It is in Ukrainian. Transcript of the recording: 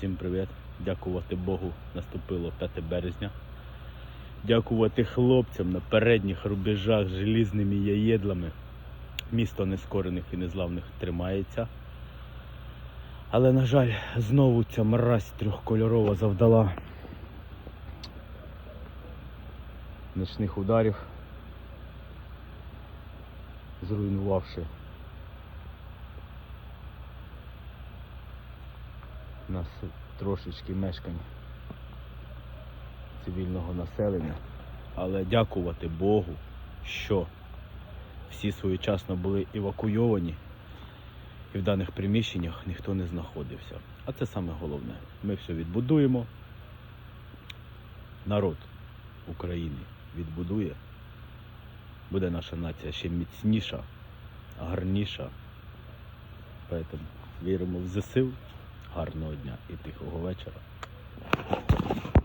Всім привіт. Дякувати Богу. Наступило 5 березня. Дякувати хлопцям на передніх рубежах з желізними яєдлами. Місто нескорених і незламних тримається. Але, на жаль, знову ця мразь трьохкольорова завдала нічних ударів, зруйнувавши нас трошечки мешкань цивільного населення. Але дякувати Богу, що всі своєчасно були евакуйовані і в даних приміщеннях ніхто не знаходився. А це саме головне. Ми все відбудуємо. Народ України відбудує. Буде наша нація ще міцніша, гарніша. Поэтому віримо в ЗСУ гарного дня і тихого вечора.